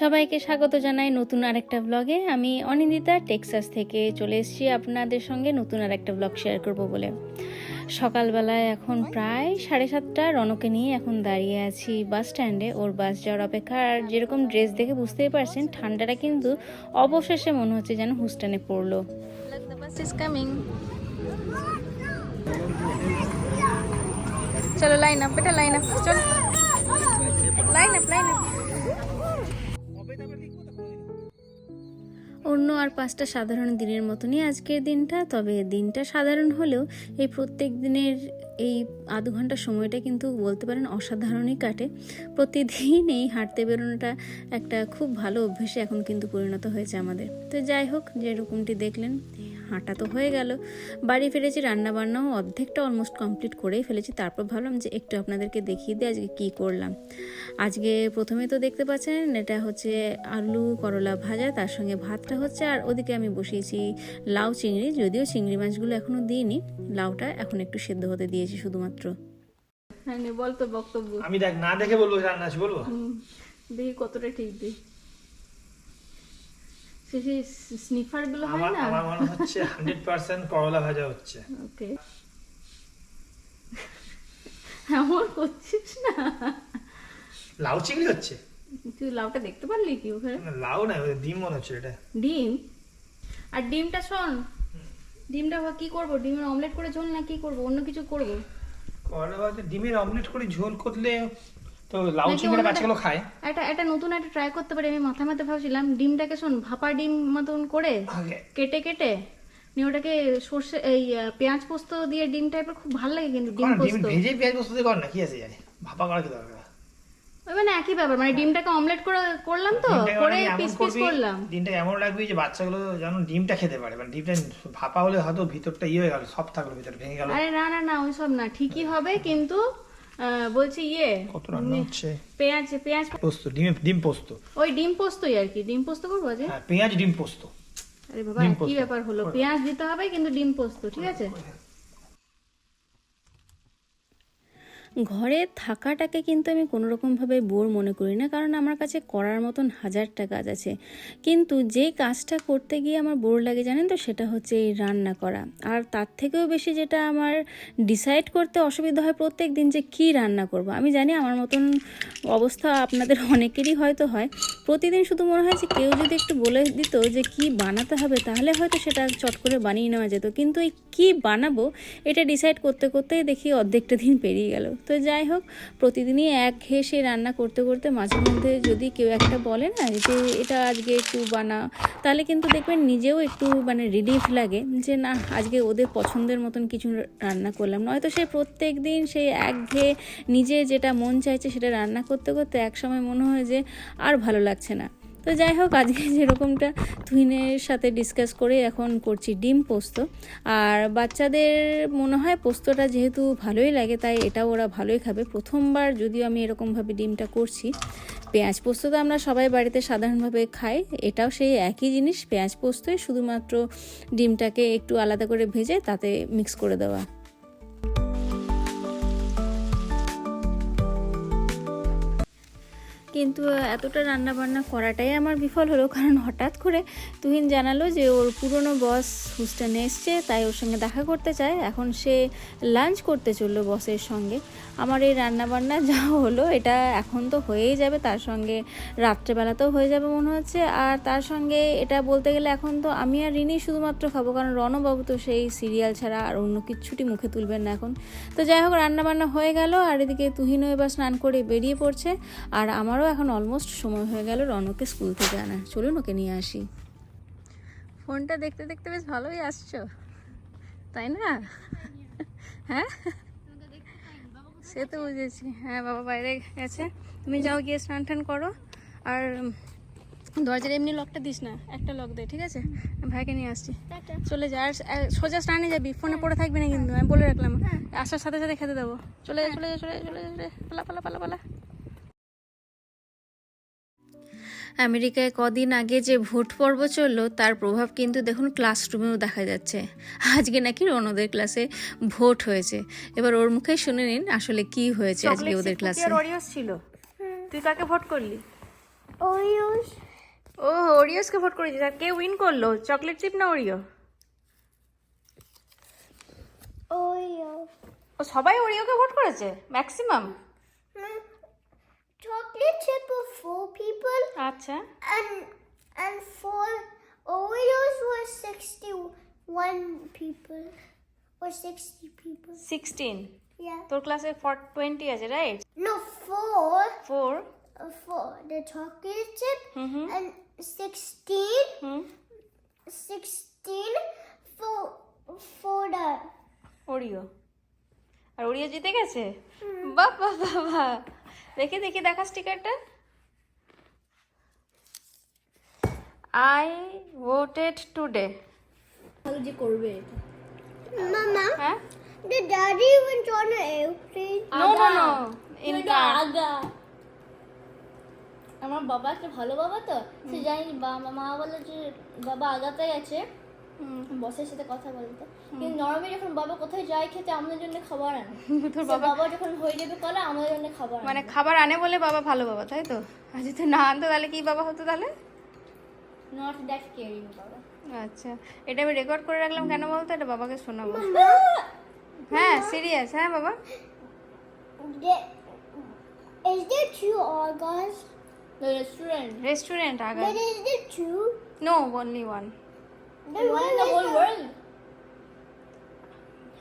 সবাইকে স্বাগত জানাই নতুন আরেকটা ব্লগে আমি অনিন্দিতা টেক্সাস থেকে চলে এসেছি আপনাদের সঙ্গে নতুন আরেকটা ব্লগ শেয়ার করব বলে। সকালবেলায় এখন প্রায় সাড়ে সাতটা, রনকে নিয়ে এখন দাঁড়িয়ে আছি বাস স্ট্যান্ডে ওর বাস যাওয়ার অপেক্ষা, আর যেরকম ড্রেস দেখে বুঝতেই পারছেন, ঠান্ডাটা কিন্তু অবশেষে মনে হচ্ছে যেন হুস্টানে পড়ল। চলো লাইন আপ বেটা লাইন আপ চল। লাইন আপ লাইন আপ অন্য আর পাঁচটা সাধারণ দিনের মতনই আজকের দিনটা, তবে দিনটা সাধারণ হলেও এই প্রত্যেক দিনের এই আধ ঘণ্টা সময়টা কিন্তু বলতে পারেন অসাধারণই কাটে। প্রতিদিন এই হাঁটতে বেরোনোটা একটা খুব ভালো অভ্যেসে এখন কিন্তু পরিণত হয়েছে আমাদের। তো যাই হোক, যেরকমটি দেখলেন হাঁটা তো হয়ে গেল। বাড়ি ফিরেছি রান্না বান্নাও অর্ধেকটা অলমোস্ট কমপ্লিট করেই ফেলেছি। তারপর ভাবলাম যে একটু আপনাদেরকে দেখিয়ে দিই আজকে কী করলাম। আজকে প্রথমে তো দেখতে পাচ্ছেন এটা হচ্ছে আলু করলা ভাজা তার সঙ্গে ভাতটা হচ্ছে আর ওদিকে আমি বসিয়েছি লাউ চিংড়ি যদিও চিংড়ি মাছগুলো এখনও দিইনি। লাউটা এখন একটু সেদ্ধ হতে দিয়েছি শুধুমাত্র। হ্যাঁ বল তো বক্তব্য। আমি দেখ না দেখে বলব রান্না আছে বলব? দেখি কতটা ঠিক দিই। সেই স্নিফারগুলো আমার আমার মনে হচ্ছে হান্ড্রেড পার্সেন্ট করলা ভাজা হচ্ছে। ওকে। এমন করছিস না। লাউ চিংড়ি হচ্ছে? তুই লাউটা দেখতে পারলি কি ওখানে? লাউ না ডিম মনে হচ্ছে এটা। ডিম? আর ডিমটা শোন ডিমটা কি করব? ডিমের অমলেট করে ঝোল না কি করব? অন্য কিছু করব? করলা ভাজা ডিমের অমলেট করে ঝোল করলে তো লাউ বাচ্চাগুলো খায়। একটা একটা নতুন একটা ট্রাই করতে পারি আমি মাথা মাথা ভাবছিলাম ডিমটাকে শোন ভাপা ডিম মতন করে কেটে কেটে নিয়ে ওটাকে সর্ষে এই পেঁয়াজ পোস্ত দিয়ে ডিম টাইপের খুব ভালো লাগে কিন্তু ডিম পোস্ত। ভেজে পেঁয়াজ পোস্ত দিয়ে কর না কি আছে জানি। ভাপা করা কি দরকার? ওই মানে একই ব্যাপার মানে ডিমটাকে অমলেট করে করলাম তো করে মানে পিস পিস করলাম। ডিমটা এমন রাখবি যে বাচ্চাগুলো যেন ডিমটা খেতে পারে মানে ডিমটা ভাপা হলে হয়তো ভিতরটা ইয়ে হয়ে গেল সব থাকল ভিতরে ভেঙে গেল। আরে না না না ওইসব না ঠিকই হবে কিন্তু বলছি ইয়ে কত রান্না হচ্ছে? পেঁয়াজ পেঁয়াজ পোস্ত ডিম ডিম পোস্ত। ওই ডিম পোস্তই আর কি ডিম পোস্ত করব আজ হ্যাঁ পেঁয়াজ ডিম পোস্ত। আরে বাবা কি ব্যাপার হলো? পেঁয়াজ দিতে হবে কিন্তু ডিম পোস্ত ঠিক আছে? ঘরে থাকাটাকে কিন্তু আমি কোনো রকমভাবে বোর মনে করি না, কারণ আমার কাছে করার মতন হাজারটা কাজ আছে। কিন্তু যে কাজটা করতে গিয়ে আমার বোর লাগে জানেন তো, সেটা হচ্ছে এই রান্না করা। আর তার থেকেও বেশি যেটা আমার ডিসাইড করতে অসুবিধা হয় প্রত্যেক দিন যে কি রান্না করব। আমি জানি আমার মতন অবস্থা আপনাদের অনেকেরই হয়তো হয়। প্রতিদিন শুধু মনে হয় যে কেউ যদি একটু বলে দিত যে কি বানাতে হবে, তাহলে হয়তো সেটা চট করে বানিয়ে নেওয়া যেত। কিন্তু এই কী বানাবো, এটা ডিসাইড করতে করতেই দেখি অর্ধেকটা দিন পেরিয়ে গেল। তো যাই হোক, প্রতিদিনই এক ঘেয়ে রান্না করতে করতে মাঝে মধ্যে যদি কেউ একটা বলে না যে এটা আজকে একটু বানা, তাহলে কিন্তু দেখবেন নিজেও একটু মানে রিলিফ লাগে যে না, আজকে ওদের পছন্দের মতন কিছু রান্না করলাম। নয়তো সে প্রত্যেক দিন সেই এক ঘেয়ে নিজে যেটা মন চাইছে সেটা রান্না করতে করতে এক সময় মনে হয় যে আর ভালো লাগছে না। তো যাই হোক, আজকে যেরকমটা তুহিনের সাথে ডিসকাস করে এখন করছি ডিম পোস্ত। আর বাচ্চাদের মনে হয় পোস্তটা যেহেতু ভালোই লাগে, তাই এটাও ওরা ভালোই খাবে। প্রথমবার যদিও আমি এরকমভাবে ডিমটা করছি। পেঁয়াজ পোস্ত তো আমরা সবাই বাড়িতে সাধারণভাবে খাই, এটাও সেই একই জিনিস। পেঁয়াজ পোস্তই শুধুমাত্র ডিমটাকে একটু আলাদা করে ভেজে তাতে মিক্স করে দেওয়া। কিন্তু এতটা রান্না বান্না করাটাই আমার বিফল হলো, কারণ হঠাৎ করে তুহিন জানালো যে ওর পুরনো বস হুস্টানে এসছে, তাই ওর সঙ্গে দেখা করতে চায়। এখন সে লাঞ্চ করতে চলল বসের সঙ্গে। আমার এই রান্নাবান্না যা হলো, এটা এখন তো হয়েই যাবে। তার সঙ্গে রাত্রেবেলাতেও হয়ে যাবে মনে হচ্ছে। আর তার সঙ্গে এটা বলতে গেলে এখন তো আমি আর ঋণই শুধুমাত্র খাব, কারণ রণবাবু তো সেই সিরিয়াল ছাড়া আর অন্য কিচ্ছুটি মুখে তুলবেন না এখন। তো যাই হোক, রান্নাবান্না হয়ে গেল, আর এদিকে তুহিনও এবার স্নান করে বেরিয়ে পড়ছে। আর আমারও এখন অলমোস্ট সময় হয়ে গেল রনকে স্কুল থেকে আনা চলুন ওকে নিয়ে আসি। ফোনটা দেখতে দেখতে বেশ ভালোই আসছো। তাই না? হ্যাঁ? সে তো বুঝেছি। হ্যাঁ বাবা বাইরে গেছে। তুমি যাও গিয়ে স্নান টান করো। আর দরজার এমনি লকটা দিস না একটা লক দে ঠিক আছে? ভাইকে নিয়ে আসছি। চলে যা আর সোজা স্নানে যাবি ফোনে পড়ে থাকবি না কিন্তু আমি বলে রাখলাম। আসার সাথে সাথে খেতে দেবো। চলে যা চলে যা চলে যা চলে চলে যা। পালা পালা পালা পালা। আমেরিকায় কদিন আগে যে ভোট পর্ব চলল তার প্রভাব কিন্তু দেখুন ক্লাসরুমেও দেখা যাচ্ছে। আজকে নাকি রনদের ক্লাসে ভোট হয়েছে। এবার ওর মুখে শুনে নিন আসলে কি হয়েছে আজকে ওদের ক্লাসে। ছিল। তুই কাকে ভোট করলি? Oreos. ও ওরিওসকে ভোট করেছিস? আর কে উইন করল? চকলেট চিপ না ওরিও Oreo. ও সবাই ওরিওকে ভোট করেছে? Maximum. Chocolate chip of four people আচ্ছা and and four Oreos were sixty-one people or sixty people. Sixteen Yeah. তোর ক্লাসে ফর টোয়েন্টি আছে right No, four. Four Uh, four. The chocolate chip Mhm. and sixteen. Hmm Sixteen for for the. Oreo R Oreo জিতে গেছে বাহ বাহ বাহ বাহ দেখি দেখি দেখা স্টিকারটা আই ভোটেড টুডে Mama, হ্যাঁ? the daddy went on an airplane. No no no in Agra. আমার বাবা একটা ভালো বাবা তো সে জানি মা বলে যে বাবা আগাতে গেছে বসের সাথে কথা বলতে। কিন্তু নরমালি যখন বাবা কোথায় যায় খেতে আমাদের জন্য খাবার আনে। তোর বাবা বাবা যখন হয়ে যাবে কলা আমাদের জন্য খাবার মানে খাবার আনে বলে বাবা ভালো বাবা তাই তো? আর যদি না আনতো তাহলে কি বাবা হতো তাহলে? নট দ্যাট কেয়ারিং বাবা। আচ্ছা এটা আমি রেকর্ড করে রাখলাম কেন বলতো? এটা বাবাকে শোনাবো। হ্যাঁ সিরিয়াস হ্যাঁ বাবা। Is there two Argos? The restaurant restaurant আগে But is there two? No only one the is whole the- world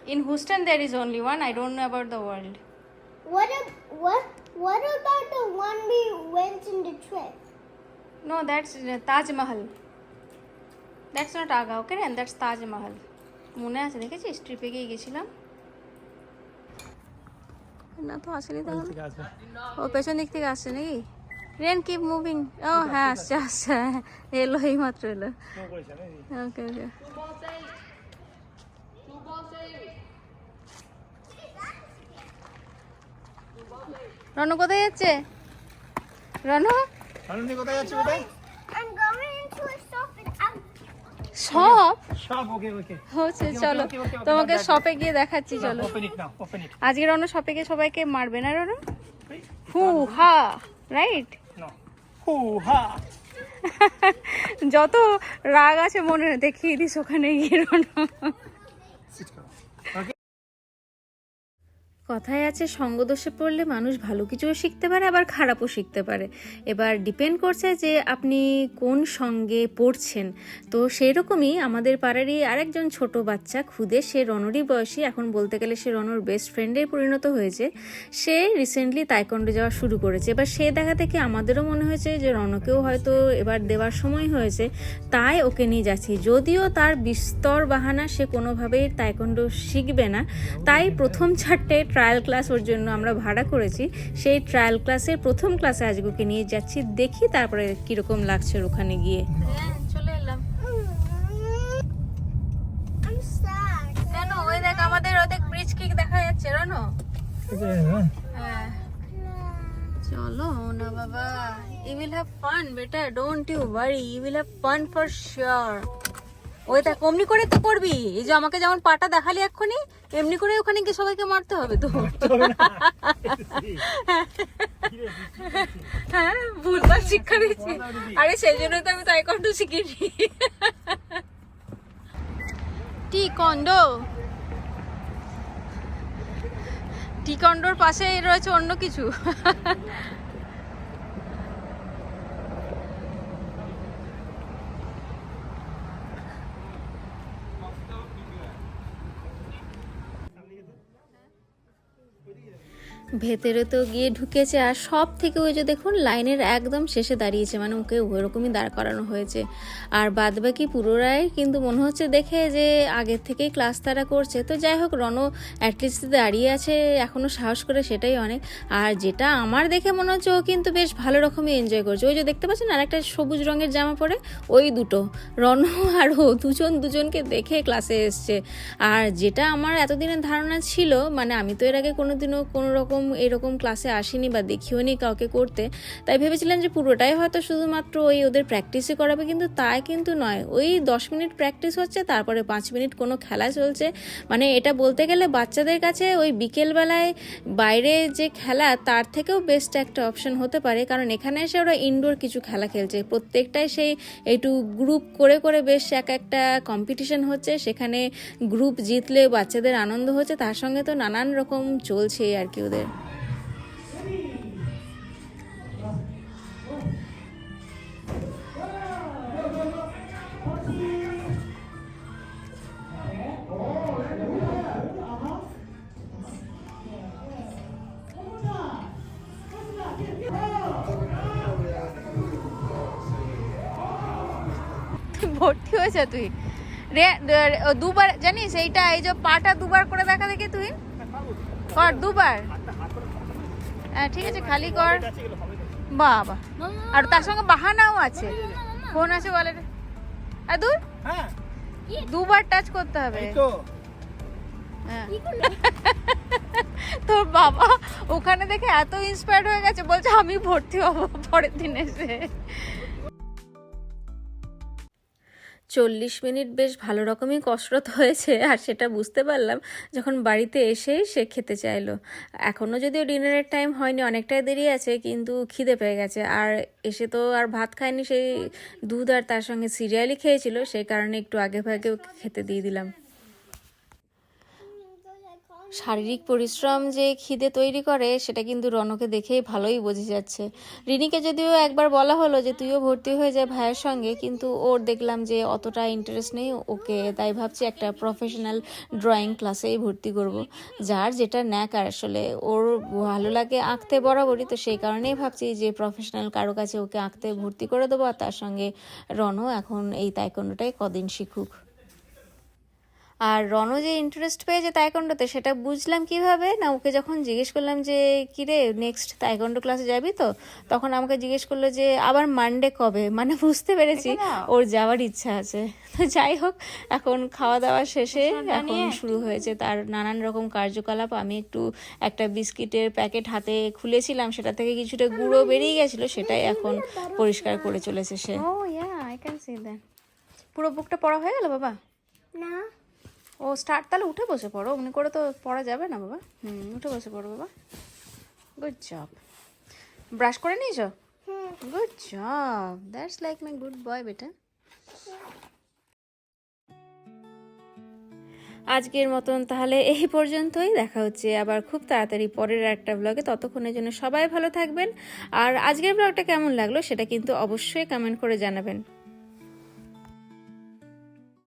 in Houston there is only one I don't know about the world What ab- what what about the one we went in the trip? No that's Taj Mahal that's not Agra okay rain that's Taj Mahal মনে আছে দেখেছিস? ট্রিপে গিয়ে গেছিলাম। না তো আসেনি তাহলে? ও পেছন দিক থেকে আসছে নাকি? রেন কিপ মুভিং ও হ্যাঁ আসছে আসছে হ্যাঁ, এলো এই মাত্র এলো ওকে ওকে রণ কোথায় যাচ্ছে? রণ আনন্দি কোথায় যাচ্ছে বেটা হচ্ছে চলো। তোমাকে। শপে গিয়ে দেখাচ্ছি চলো। আজকে রণ শপে গিয়ে সবাইকে মারবে না রণ হু হা রাইট যত রাগ আছে মনে দেখিয়ে দিস ওখানে গিয়ে কথায় আছে, সঙ্গদোষে পড়লে মানুষ ভালো কিছুও শিখতে পারে, আবার খারাপও শিখতে পারে। এবার ডিপেন্ড করছে যে আপনি কোন সঙ্গে পড়ছেন। তো সেই রকমই আমাদের পাড়ারই আরেকজন ছোট বাচ্চা, খুদে, সে রনরই বয়সী, এখন বলতে গেলে সে রনর বেস্ট ফ্রেন্ডে পরিণত হয়েছে। সে রিসেন্টলি তাইকন্ডে যাওয়া শুরু করেছে। এবার সে দেখা থেকে আমাদেরও মনে হয়েছে যে রনকেও হয়তো এবার দেওয়ার সময় হয়েছে, তাই ওকে নিয়ে যাচ্ছি। যদিও তার বিস্তর বাহানা সে কোনোভাবেই তাইকন্ডো শিখবে না, তাই প্রথম চারটে ট্রায়াল ক্লাস ওর জন্য আমরা ভাড়া করেছি। সেই ট্রায়াল ক্লাসের প্রথম ক্লাসে আজকে ওকে নিয়ে যাচ্ছি দেখি তারপরে কীরকম লাগছে ওর ওখানে গিয়ে। চলে এলাম। কেন? ওই দেখ আমাদের ওদের ব্রিজ কিক দেখা যাচ্ছে রনো হ্যাঁ। চলো না বাবা। ইউ উইল হ্যাভ ফান বেটা don't you worry you will have fun for sure ওই দেখ, অমনি করে তো করবি। এই যে আমাকে যেমন পাটা দেখালি এক্ষুনি, এমনি করে ওখানে গিয়ে সবাইকে মারতে হবে তো। হ্যাঁ ভুলবার শিক্ষা দিচ্ছি। আরে সেই জন্য তো আমি তাইকন্ডো শিখিনি। টি কন্ডো টি পাশে রয়েছে অন্য কিছু। ভেতরে তো গিয়ে ঢুকেছে আর সব থেকে ওই যে দেখুন, লাইনের একদম শেষে দাঁড়িয়েছে মানে ওকে ওইরকমই দাঁড় করানো হয়েছে। আর বাদ বাকি পুরোরাই কিন্তু মনে হচ্ছে দেখে যে আগের থেকেই ক্লাস তারা করছে। তো যাই হোক রণ অ্যাটলিস্ট দাঁড়িয়ে আছে এখনও সাহস করে সেটাই অনেক। আর যেটা আমার দেখে মনে হচ্ছে ও কিন্তু বেশ ভালো রকমই এনজয় করছে। ওই যে দেখতে পাচ্ছেন আর একটা সবুজ রঙের জামা পরে ওই দুটো। রণ আর ও দুজন দুজনকে দেখে ক্লাসে এসছে। আর যেটা আমার এতদিনের ধারণা ছিল মানে আমি তো এর আগে কোনোদিনও কোনো রকম এরকম ক্লাসে আসিনি বা দেখিও নি কাউকে করতে, তাই ভেবেছিলাম যে পুরোটাই হয়তো শুধুমাত্র ওই ওদের প্র্যাকটিসই করাবে, কিন্তু তাই কিন্তু নয়। ওই দশ মিনিট প্র্যাকটিস হচ্ছে, তারপরে পাঁচ মিনিট কোনো খেলা চলছে। মানে এটা বলতে গেলে বাচ্চাদের কাছে ওই বিকেলবেলায় বাইরে যে খেলা, তার থেকেও বেস্ট একটা অপশন হতে পারে। কারণ এখানে এসে ওরা ইনডোর কিছু খেলা খেলছে। প্রত্যেকটাই সেই একটু গ্রুপ করে করে বেশ এক একটা কম্পিটিশন হচ্ছে। সেখানে গ্রুপ জিতলে বাচ্চাদের আনন্দ হচ্ছে। তার সঙ্গে তো নানান রকম চলছে আর কি ওদের। ভর্তি হয়েছে তুই রে রে- ও দুবার জানিস এইটা এই যে পাটা দুবার করে দেখা দেখি তুই কর দুবার হ্যাঁ ঠিক আছে খালি কর। বাবা। আর তার সঙ্গে বাহানাও আছে। ফোন আছে বলে আর দূর? হ্যাঁ। দুবার টাচ করতে হবে। হ্যাঁ। তোর বাবা ওখানে দেখে এত ইন্সপায়ার্ড হয়ে গেছে বলছে আমি ভর্তি হব পরের দিন এসে। চল্লিশ মিনিট বেশ ভালো রকমই কসরত হয়েছে, আর সেটা বুঝতে পারলাম যখন বাড়িতে এসেই সে খেতে চাইলো। এখনও যদিও ডিনারের টাইম হয়নি, অনেকটাই দেরি আছে, কিন্তু খিদে পেয়ে গেছে। আর এসে তো আর ভাত খায়নি, সেই দুধ আর তার সঙ্গে সিরিয়ালই খেয়েছিল, সেই কারণে একটু আগে ভাগে খেতে দিয়ে দিলাম। শারীরিক পরিশ্রম যে খিদে তৈরি করে, সেটা কিন্তু রনকে দেখেই ভালোই বোঝা যাচ্ছে। রিনিকে যদিও একবার বলা হলো যে, তুইও ভর্তি হয়ে যায় ভাইয়ের সঙ্গে, কিন্তু ওর দেখলাম যে, অতটা ইন্টারেস্ট নেই। ওকে তাই ভাবছি একটা প্রফেশনাল ড্রয়িং ক্লাসেই ভর্তি করব। যার যেটা ন্যাক আর আসলে ওর ভালো লাগে আঁকতে বরাবরই, তো সেই কারণেই ভাবছি যে প্রফেশনাল কারও কাছে ওকে আঁকতে ভর্তি করে দেবো। আর তার সঙ্গে রনও এখন এই তাইকন্ডটাই কদিন শিখুক। আর রনও যে ইন্টারেস্ট পেয়েছে তাইকন্ডোতে সেটা বুঝলাম কীভাবে? না ওকে যখন জিজ্ঞেস করলাম যে কিরে নেক্সট তাইকন্ডো ক্লাসে যাবি তো? তখন আমাকে জিজ্ঞেস করল যে আবার মানডে কবে? মানে বুঝতে পেরেছি ওর যাওয়ার ইচ্ছা আছে। তো যাই হোক এখন খাওয়া দাওয়া শেষে এখন শুরু হয়েছে। তার নানান রকম কার্যকলাপ আমি একটু একটা বিস্কিটের প্যাকেট হাতে খুলেছিলাম সেটা থেকে কিছুটা গুঁড়ো বেরিয়ে গেছিল সেটাই এখন পরিষ্কার করে চলেছে সে। ও yeah I can see that পুরো বুকটা পড়া হয়ে গেল বাবা? না। ও স্টার্ট তাহলে উঠে বসে পড়ো অমনি করে তো পড়া যাবে না বাবা। হুম উঠে বসে পড়ো বাবা। গুড জব ব্রাশ করে নিয়েছো? Good job that's like my good boy বেটা। আজকের মতন তাহলে এই পর্যন্তই। দেখা হচ্ছে আবার খুব তাড়াতাড়ি পরের একটা ব্লগে ততক্ষণের জন্য সবাই ভালো থাকবেন। আর আজকের ব্লগটা কেমন লাগল সেটা কিন্তু অবশ্যই কমেন্ট করে জানাবেন।